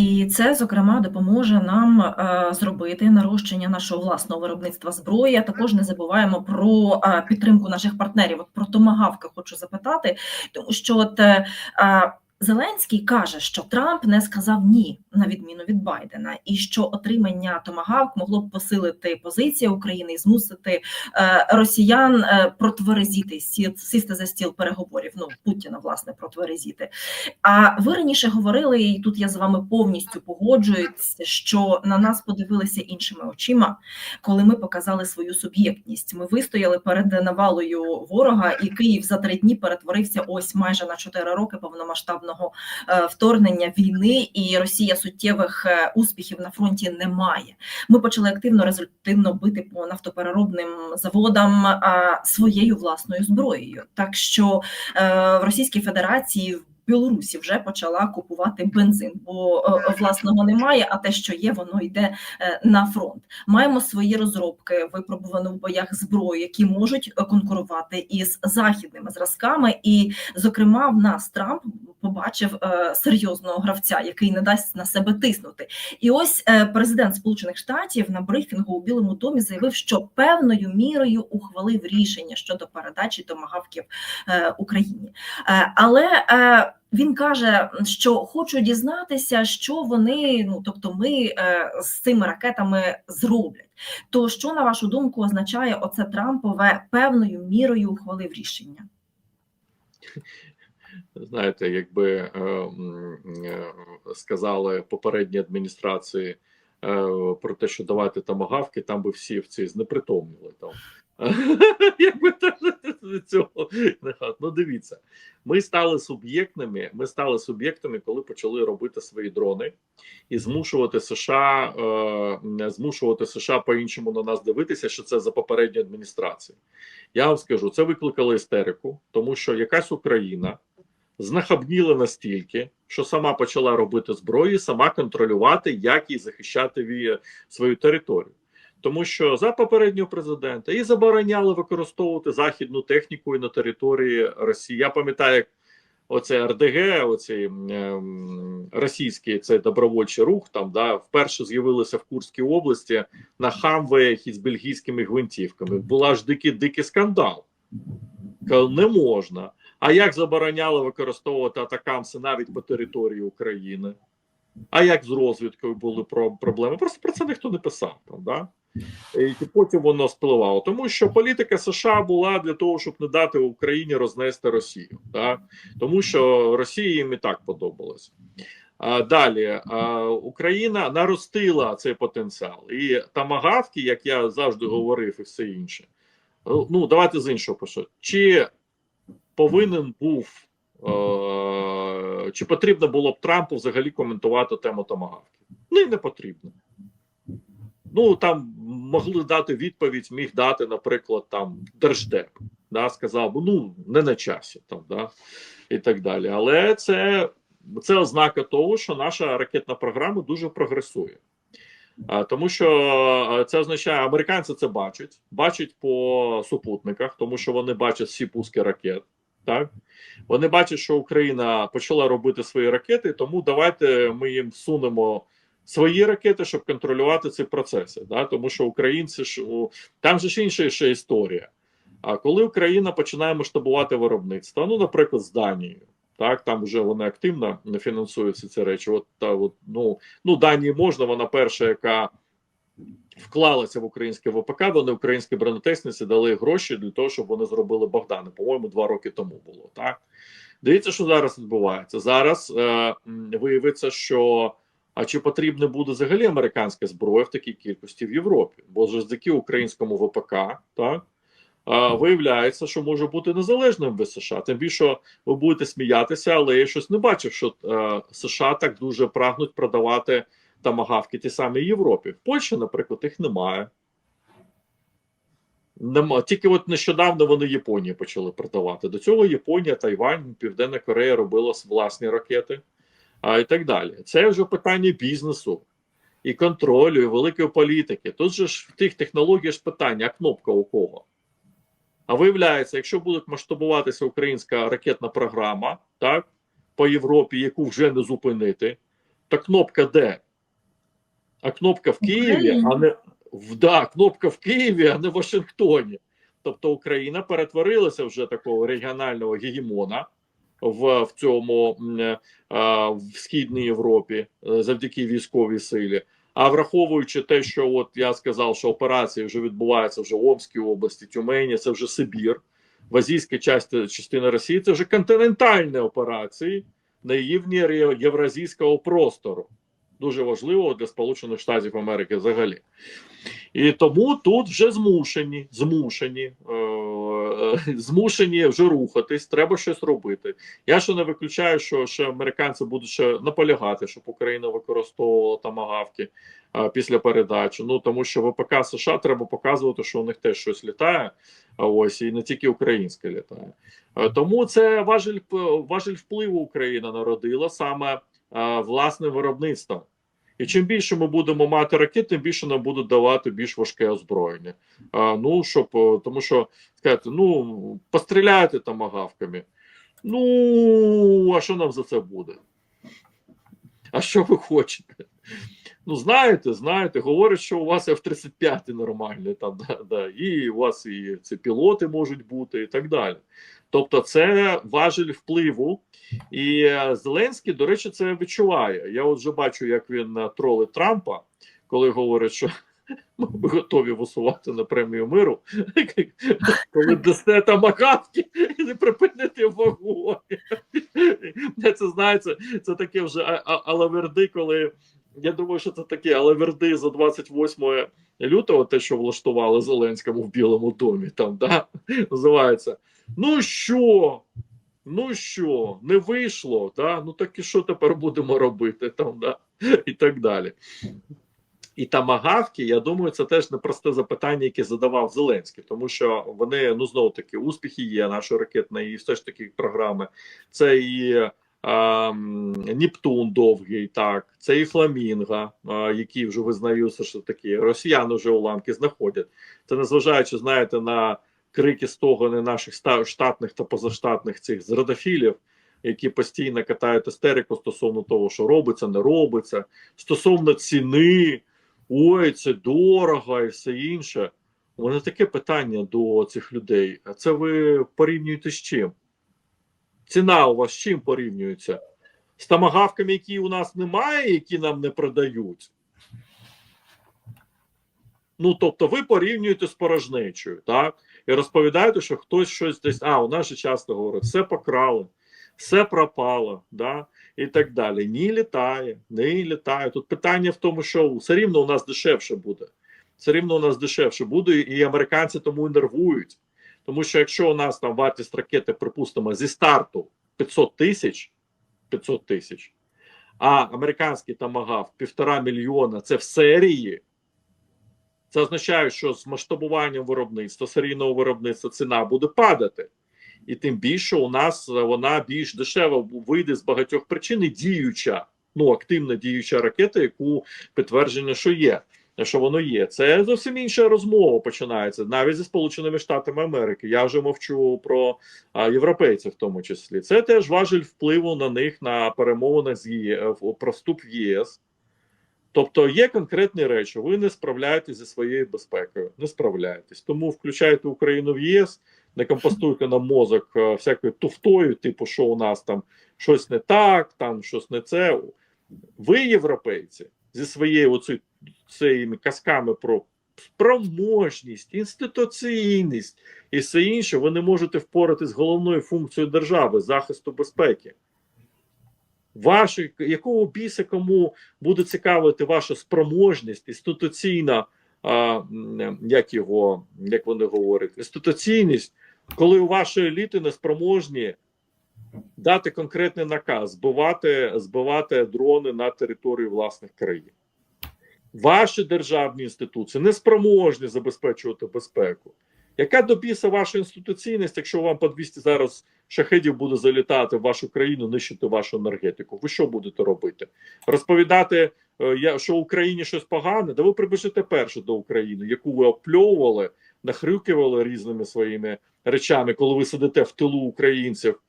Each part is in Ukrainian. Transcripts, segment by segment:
І це, зокрема, допоможе нам е, зробити нарощення нашого власного виробництва зброї. А також не забуваємо про е, підтримку наших партнерів. От про томагавки хочу запитати, тому що от. Зеленський каже, що Трамп не сказав ні на відміну від Байдена, і що отримання томагавк могло б посилити позиції України і змусити е, росіян е, протверезіти, сі- сісти за стіл переговорів. Ну Путіна власне протверезіти. А ви раніше говорили, і тут я з вами повністю погоджуюсь, що на нас подивилися іншими очима, коли ми показали свою суб'єктність. Ми вистояли перед навалою ворога, і Київ за три дні перетворився ось майже на чотири роки повномасштабного е, вторгнення війни, і Росія суттєвих е, успіхів на фронті не має. Ми почали активно результативно бити по нафтопереробним заводам своєю власною зброєю. Так що е, в Російській Федерації в Білорусі вже почала купувати бензин, бо е, власного немає, а те, що є, воно йде е, на фронт. Маємо свої розробки, випробувану в боях зброю, які можуть е, конкурувати із західними зразками. І, зокрема, в нас Трамп побачив серйозного гравця, який не дасть на себе тиснути. І ось президент Сполучених Штатів на брифінгу у Білому домі заявив, що певною мірою ухвалив рішення щодо передачі томагавків е, Україні. Але він каже, що хочу дізнатися, що вони, ну тобто, ми е, з цими ракетами зроблять. То що на вашу думку означає оце Трампове певною мірою ухвалив рішення? Знаєте, якби е, е, сказали попередні адміністрації про те, що давайте тамагавки, там би всі в ці знепритомніли там. Якби теж від цього. Ну дивіться, ми стали суб'єктними. Ми стали суб'єктами, коли почали робити свої дрони і змушувати США, е, змушувати США по-іншому на нас дивитися, що це за попередні адміністрації. Я вам скажу, це викликало істерику, тому що якась Україна знахабніла настільки, що сама почала робити зброю, сама контролювати, як їй захищати свою територію. Тому що за попереднього президента і забороняли використовувати західну техніку і на території Росії. Я пам'ятаю, як оце РДГ, оцей ем, російський цей добровольчий рух, там да вперше з'явилися в Курській області на хамвеях із бельгійськими гвинтівками. Була ж дикий дикий скандал. Не можна. А як забороняли використовувати атакамси навіть по території України? А як з розвідкою були проблеми? Просто про це ніхто не писав там, да? І потім воно спливало. Тому що політика США була для того, щоб не дати Україні рознести Росію. Да? Тому що Росії їм і так подобалось. Далі Україна наростила цей потенціал. І тамагавки, як я завжди говорив, і все інше. Ну, давайте з іншого почнемо. Чи повинен був, е, чи потрібно було б Трампу взагалі коментувати тему томагавки? Ну не потрібно. Ну там могли дати відповідь, міг дати, наприклад, там Держдеп. Да, сказав ну не на часі там, да, і так далі. Але це, це ознака того, що наша ракетна програма дуже прогресує. Тому що це означає, американці це бачать, бачать по супутниках, тому що вони бачать всі пуски ракет. Так вони бачать, що Україна почала робити свої ракети, тому давайте ми їм сунемо свої ракети, щоб контролювати ці процеси. Да? Тому що українці ж там же ж інша ще історія. А коли Україна починає масштабувати виробництво, ну, наприклад, з Данією, так там вже вони активно не фінансуються ці речі. От та от ну ну Данії можна, вона перша, яка вклалася в українське ВПК, вони українські бронетехніці дали гроші для того, щоб вони зробили Богдани. По-моєму, два роки тому було так. Дивіться, що зараз відбувається. Зараз е, виявиться, що а чи потрібна буде взагалі американська зброя в такій кількості в Європі? Бо завдяки українському ВПК, так виявляється, що може бути незалежним від США. Тим більше ви будете сміятися, але я щось не бачив, що е, США так дуже прагнуть продавати тамагавки ті самі Європі. В Польщі, наприклад, їх немає. Нема. Тільки от нещодавно вони Японії почали продавати. До цього Японія, Тайвань, Південна Корея робила власні ракети а, і так далі. Це вже питання бізнесу і контролю, і великої політики. Тут же ж в тих технологіях ж питання, а кнопка у кого? А виявляється, якщо буде масштабуватися українська ракетна програма, так, по Європі, яку вже не зупинити, Та кнопка де? А кнопка в Києві, а не в да, кнопка в Києві, а не в Вашингтоні. Тобто Україна перетворилася вже такого регіонального гегемона в, в цьому е, в східній Європі е, завдяки військовій силі. А враховуючи те, що от я сказав, що операції вже відбуваються вже в Омській області, Тюмені, це вже Сибір, в азійській часті частина Росії це вже континентальні операції на рівні євразійського простору. Дуже важливо для Сполучених Штатів Америки взагалі. І тому тут вже змушені, змушені, е, змушені вже рухатись, треба щось робити. Я ще не виключаю, що ще американці будуть ще наполягати, щоб Україна використовувала тамагавки е, після передачі. Ну тому що ВПК США треба показувати, що у них теж щось літає. А ось і не тільки українське літає. Е, Тому це важель, важель впливу Україна народила саме е, власним виробництвом. І чим більше ми будемо мати ракет, тим більше нам будуть давати більш важке озброєння. А, ну щоб е, тому, що сказати, ну постріляйте тамагавками. Ну а що нам за це буде? А що ви хочете? Ну, знаєте, знаєте, говорять, що у вас F-35 нормальні, там, да, да, і у вас і ці пілоти можуть бути, і так далі. Тобто, це важель впливу, і Зеленський, до речі, це відчуває. Я от вже бачу, як він е, тролить Трампа, коли говорить, що ми готові висувати на премію миру, коли дасте там макавки і не припинити вогонь. Це знається, це таке вже алаверди, коли. Я думаю, що це таке, але верди за 28 лютого, те, що влаштували Зеленському в Білому домі, там да, називається. Ну що? Ну що, не вийшло, да? ну так і що тепер будемо робити там, да? і так далі. І тамагавки, я думаю, це теж непросте запитання, яке задавав Зеленський, тому що вони ну знову таки успіхи є нашої ракетної, і все ж таки програми. Це і Нептун довгий, так, це і Фламінга, які вже визнаються, що такі росіяни вже уламки знаходять. Це незважаючи, знаєте, на крики стогони наших штатних та позаштатних цих зрадофілів, які постійно катають істерику стосовно того, що робиться, не робиться, стосовно ціни, ой, це дорого і все інше. У мене таке питання до цих людей. А це ви порівнюєте з чим? Ціна у вас з чим порівнюється? З тамагавками, які у нас немає, які нам не продають. Ну, тобто, ви порівнюєте з порожнечою, так? І розповідаєте, що хтось щось десь. А, у нас же часто говорять, все покрали, все пропало, да? і так далі. Ні, літає, не літає. Тут питання в тому, що все рівно у нас дешевше буде. Все рівно у нас дешевше буде, і американці тому і нервують. Тому що якщо у нас там вартість ракети, припустимо, зі старту 500 тисяч, 500 тисяч, а американський тамагав півтора мільйона це в серії. Це означає, що з масштабуванням виробництва, серійного виробництва ціна буде падати. І тим більше у нас вона більш дешево вийде з багатьох причин і діюча, ну активна діюча ракета, яку підтвердження, що є, що воно є. Це зовсім інша розмова починається навіть зі Сполученими Штатами Америки. Я вже мовчу про європейців, в тому числі. Це теж важель впливу на них на перемовини з ЄС, про вступ в ЄС. Тобто є конкретні речі, ви не справляєтесь зі своєю безпекою, не справляєтесь. Тому включайте Україну в ЄС, не компостуйте на мозок е, всякою туфтою, типу, що у нас там щось не так, там щось не це. Ви, європейці, зі своєю оці, цими казками про спроможність, інституційність і все інше, ви не можете впоратись з головною функцією держави захисту безпеки. Ваші, якого біса кому буде цікавити ваша спроможність, інституційна, а, як його, як вони говорять, інституційність, коли у вашої еліти не спроможні дати конкретний наказ збивати, збивати дрони на території власних країн. Ваші державні інституції не спроможні забезпечувати безпеку. Яка до біса ваша інституційність, якщо вам по 200 зараз шахедів буде залітати в вашу країну, нищити вашу енергетику? Ви що будете робити? Розповідати, е, що в Україні щось погане? Да ви прибіжите перше до України, яку ви опльовували, нахрюкивали різними своїми речами, коли ви сидите в тилу українців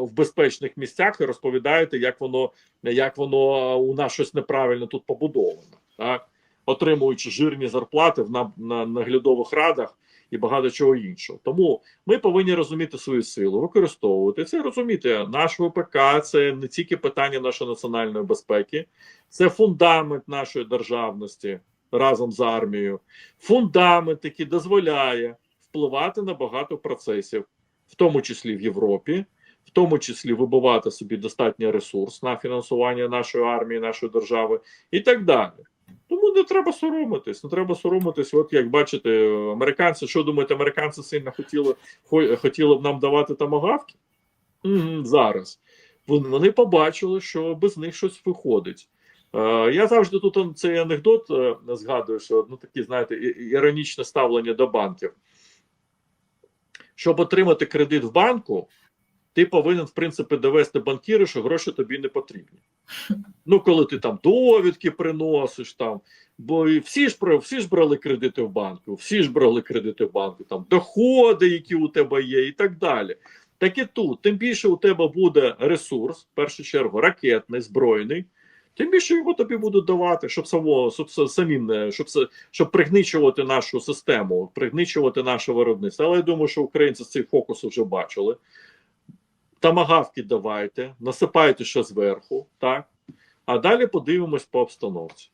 в безпечних місцях і розповідаєте, як воно як воно у нас щось неправильно тут побудовано, так? Отримуючи жирні зарплати в на, на наглядових радах і багато чого іншого. Тому ми повинні розуміти свою силу, використовувати це, розуміти наш ВПК це не тільки питання нашої національної безпеки, це фундамент нашої державності разом з армією, фундамент, який дозволяє впливати на багато процесів, в тому числі в Європі, в тому числі вибивати собі достатній ресурс на фінансування нашої армії, нашої держави і так далі. Тому не треба соромитись, не треба соромитись. От як бачите, американці, що думаєте, американці сильно хотіли хотіли б нам давати тамагавки? Угу, зараз. Вони, побачили, що без них щось виходить. Е, я завжди тут цей анекдот е, згадую, що ну такі, знаєте, іронічне ставлення до банків. Щоб отримати кредит в банку, ти повинен, в принципі, довести банкіру, що гроші тобі не потрібні. Ну, коли ти там довідки приносиш, там, бо всі ж всі ж брали кредити в банку, всі ж брали кредити в банку, там доходи, які у тебе є, і так далі. Так і тут, тим більше у тебе буде ресурс, в першу чергу, ракетний, збройний, тим більше його тобі будуть давати, щоб само, щоб самим не щоб, щоб пригничувати нашу систему, пригничувати наше виробництво. Але я думаю, що українці цей фокус вже бачили. Тамагавки давайте, насипайте ще зверху, так? А далі подивимось по обстановці.